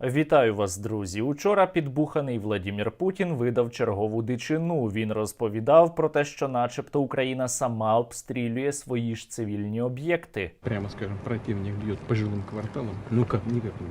Вітаю вас, друзі. Учора підбуханий Владімір Путін видав чергову дичину. Він розповідав про те, що, начебто, Україна сама обстрілює свої ж цивільні об'єкти. прямо скажем, противник б'є по жилим кварталам. Ну как, ніяк не.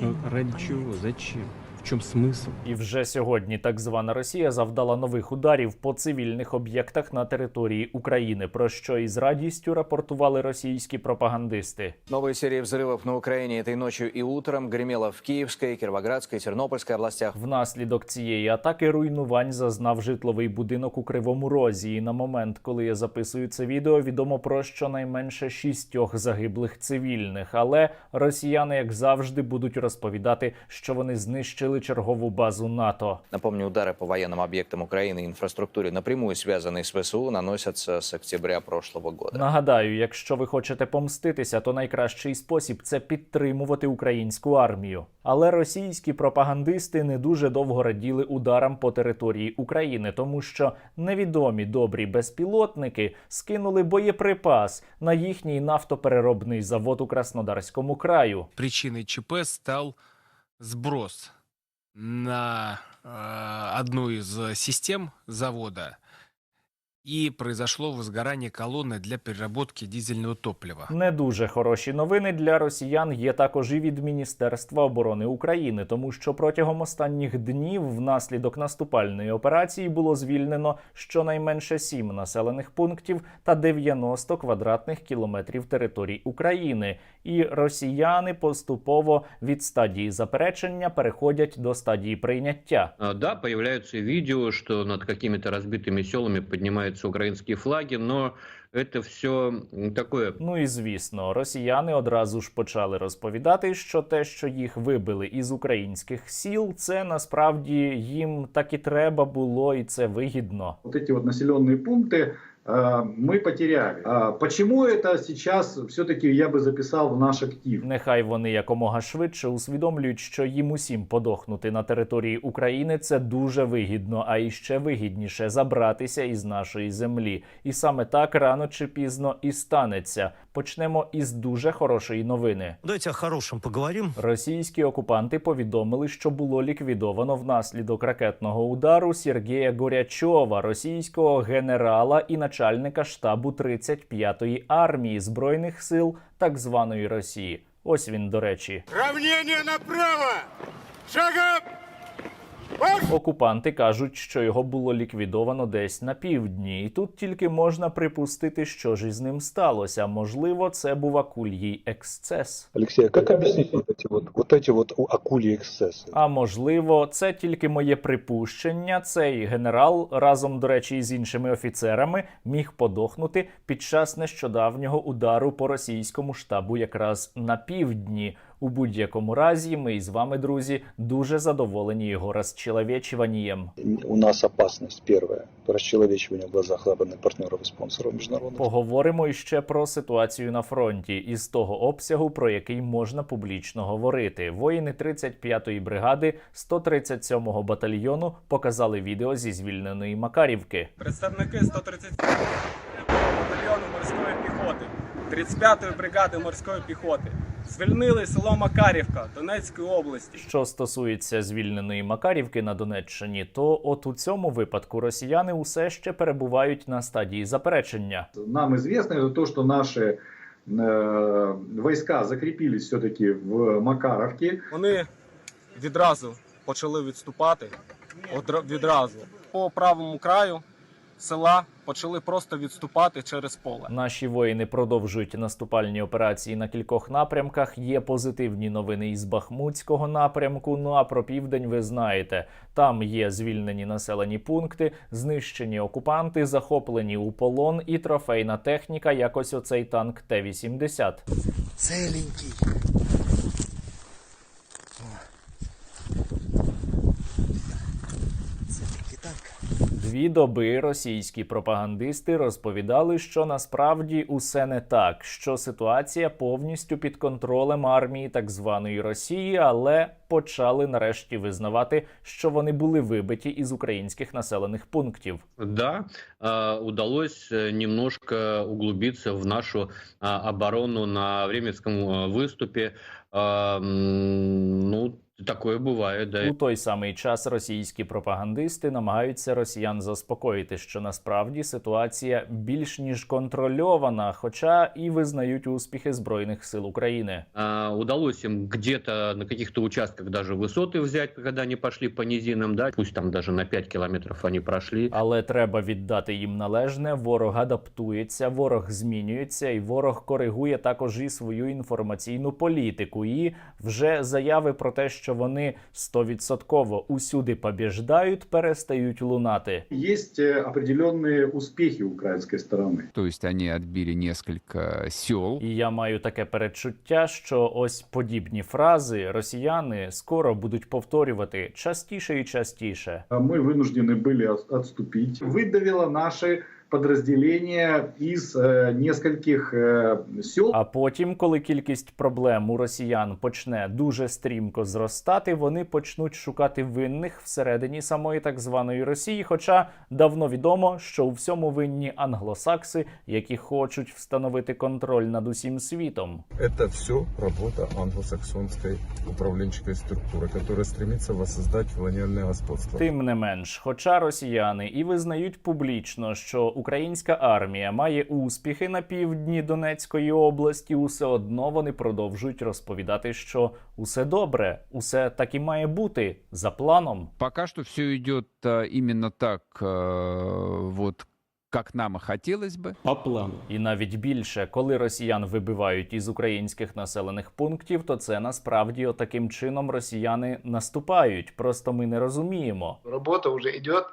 Ну, ради чого? Зачем? В чем смысл? І вже сьогодні так звана Росія завдала нових ударів по цивільних об'єктах на території України, про що із радістю рапортували російські пропагандисти. Новые серии взрывов на Украине этой ночью и утром гремело в Киевской, Кировоградской, Тернопольской областях. Внаслідок цієї атаки руйнувань зазнав житловий будинок у Кривому Розі. І на момент, коли я записую це відео, відомо про щонайменше шістьох загиблих цивільних. Але росіяни, як завжди, будуть розповідати, що вони знищили чергову базу НАТО. Напомню, удары по военным объектам Украины и инфраструктуре, напрямую связанные с ВСУ, наносятся с октября прошлого года. Нагадаю, якщо ви хочете помститися, то найкращий спосіб це підтримувати українську армію. Але російські пропагандисти не дуже довго раділи ударам по території України, тому що невідомі добрі безпілотники скинули боєприпас на їхній нафтопереробний завод у Краснодарському краю. причиной ЧП стал сброс на э, одну из э, систем завода и произошло возгорание колонны для переработки дизельного топлива. Не дуже хороші новини для росіян є також і від Міністерства оборони України, тому що протягом останніх днів внаслідок наступальної операції було звільнено щонайменше сім населених пунктів та 90 квадратних кілометрів територій України. І росіяни поступово від стадії заперечення переходять до стадії прийняття. А, Да, появляются видео, что над какими-то разбитыми селами поднимаются украинские флаги, но это все такое Ну і звісно, росіяни одразу ж почали розповідати, що те, що їх вибили із українських сіл, це насправді їм так і треба було, і це вигідно. вот эти вот населенные пункты э, мы потеряли. А почему это сейчас все-таки я бы записал в наш актив? Нехай вони якомога швидше усвідомлюють, що їм усім подохнути на території України це дуже вигідно, а іще вигідніше забратися із нашої землі. І саме так рано чи пізно і станеться. Почнемо із дуже хорошої новини. Давайте о хорошем поговорим. Російські окупанти повідомили, що було ліквідовано внаслідок ракетного удару Сергія Горячова, російського генерала і начальника штабу 35-ї армії збройних сил так званої Росії. Ось він, до речі. Равнення направо! Шагом! Окупанти кажуть, що його було ліквідовано десь на півдні, і тут тільки можна припустити, що ж із ним сталося. Можливо, це був акульїй ексцес. Алексей, а как объяснить вот эти вот, вот эти вот у- акульи эксцессы? А можливо, це тільки моє припущення. Цей генерал разом, до речі, із іншими офіцерами міг подохнути під час нещодавнього удару по російському штабу, якраз на півдні. У будь-якому разі, ми із вами, друзі, дуже задоволені його розчеловечуванням. У нас опасность первая. Расчеловечивание в глазах западных партнеров и спонсоров международных. Поговоримо іще про ситуацію на фронті із того обсягу, про який можна публічно говорити. Воїни 35-ї бригади 137-го батальйону показали відео зі звільненої Макарівки. представники 130 батальйону морської піхоти, 35-ї бригади морської піхоти. Звільнили село Макарівка Донецької області. Що стосується звільненої Макарівки на Донеччині, то от у цьому випадку росіяни усе ще перебувають на стадії заперечення. Нам известно то, что наши э, войска закрепились все-таки в Макаровке. Вони відразу почали відступати. Одра- Відразу по правому краю села почали просто відступати через поле. Наші воїни продовжують наступальні операції на кількох напрямках. Є позитивні новини із Бахмутського напрямку. Ну а про південь ви знаєте. Там є звільнені населені пункти, знищені окупанти, захоплені у полон і трофейна техніка, як ось оцей танк Т-80. Целенький. Целенький танк. Дві доби російські пропагандисти розповідали, що насправді усе не так, що ситуація повністю під контролем армії так званої Росії, але почали нарешті визнавати, що вони були вибиті із українських населених пунктів. Да, удалось э, немножко углубиться в нашу оборону на выступе. А, м, Ну, Такое бывает, да. У той самий час російські пропагандисти намагаються росіян заспокоїти, що насправді ситуація більш ніж контрольована, хоча і визнають успіхи збройних сил України. А, удалось им где-то на каких-то участках даже высоты взять, когда они пошли по низинам, да, пусть там даже на 5 километров они прошли. Але треба віддати їм належне. Ворог адаптується, ворог змінюється, і ворог коригує також і свою інформаційну політику. І вже заяви про те, що вони стовідсотково усюди побіждають, перестають лунати. Есть э, определенные успехи украинской стороны. То есть они отбили несколько сел. І я маю таке передчуття, що ось подібні фрази росіяни скоро будуть повторювати частіше і частіше. А Мы вынуждены были от- отступить. Выдавило наши подразделения из э, нескольких э, сел. А потім, коли кількість проблем у росіян почне дуже стрімко зростати, вони почнуть шукати винних всередині самої так званої Росії. Хоча давно відомо, що у всьому винні англосакси, які хочуть встановити контроль над усім світом. Это все работа англосаксонской управленческой структуры, которая стремится воссоздать колониальное господство. Тим не менш, хоча росіяни і визнають публічно, що українська армія має успіхи на півдні Донецької області, усе одно вони продовжують розповідати, що усе добре, усе так і має бути за планом. Поки що все йде іменно так, вот как нам и хотелось бы. По плану. І навіть більше, коли росіян вибивають із українських населених пунктів, то це насправді отаким чином росіяни наступають. Просто ми не розуміємо. Работа уже идет,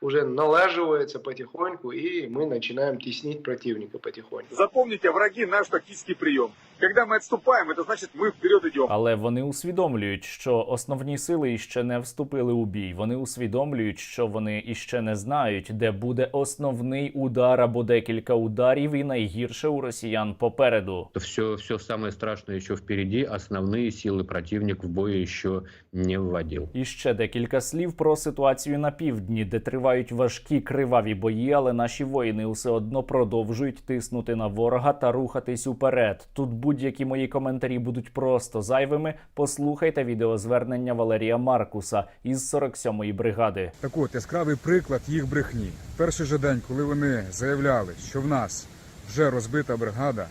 уже налаживается потихоньку, и мы начинаем теснить противника потихоньку. Запомните, враги наш тактический прием. Когда мы отступаем, это значит мы вперед идем. Але вони усвідомлюють, що основні сили іще не вступили у бій. Вони усвідомлюють, що вони іще не знають, де буде основний удар або декілька ударів, і найгірше у росіян попереду. Все, все самое страшное еще впереди, основные силы противник в бой еще не вводил. І ще декілька слів про ситуацію на півдні, де тривають важкі криваві бої, але наші воїни усе одно продовжують тиснути на ворога та рухатись уперед. Тут будь-які мої коментарі будуть просто зайвими. Послухайте відеозвернення Валерія Маркуса із 47-ї бригади. Так от, яскравий приклад їх брехні. Перший же день, коли вони заявляли, що в нас вже розбита бригада,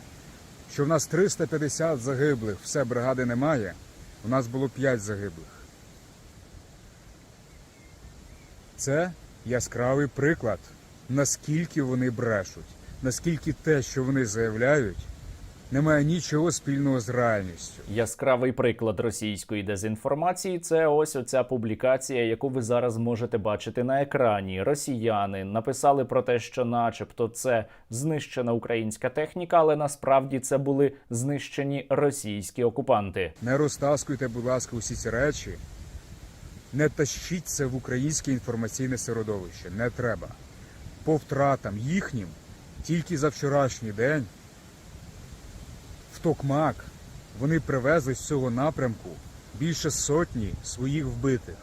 що в нас 350 загиблих, все бригади немає, у нас було 5 загиблих. Це яскравий приклад, наскільки вони брешуть, наскільки те, що вони заявляють, не має нічого спільного з реальністю. Яскравий приклад російської дезінформації це ось оця публікація, яку ви зараз можете бачити на екрані. Росіяни написали про те, що, начебто, це знищена українська техніка, але насправді це були знищені російські окупанти. Не розтаскуйте, будь ласка, усі ці речі. Не тащіть це в українське інформаційне середовище. Не треба. По втратам їхнім тільки за вчорашній день Токмак вони привезли з цього напрямку більше сотні своїх вбитих.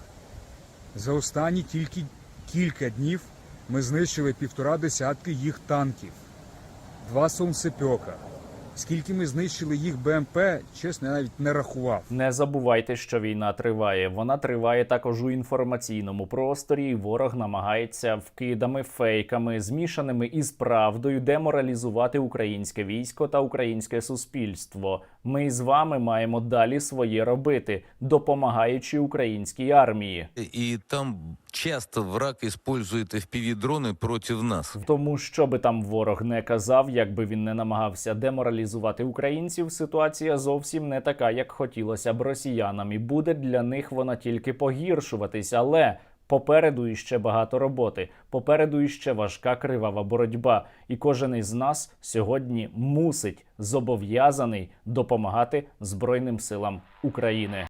За останні тільки кілька днів ми знищили півтора десятки їх танків, два Сомсепьока. Скільки ми знищили їх БМП, чесно, я навіть не рахував. Не забувайте, що війна триває. Вона триває також у інформаційному просторі. і Ворог намагається вкидами, фейками, змішаними із правдою, деморалізувати українське військо та українське суспільство. Ми з вами маємо далі своє робити, допомагаючи українській армії. И там часто враг использует FPV-дроны против нас. Тому, що би там ворог не казав, як би він не намагався деморалізувати українців, ситуація зовсім не така, як хотілося б росіянам, і буде для них вона тільки погіршуватись. Але попереду іще багато роботи, попереду іще важка кривава боротьба. І кожен із нас сьогодні мусить зобов'язаний допомагати Збройним силам України.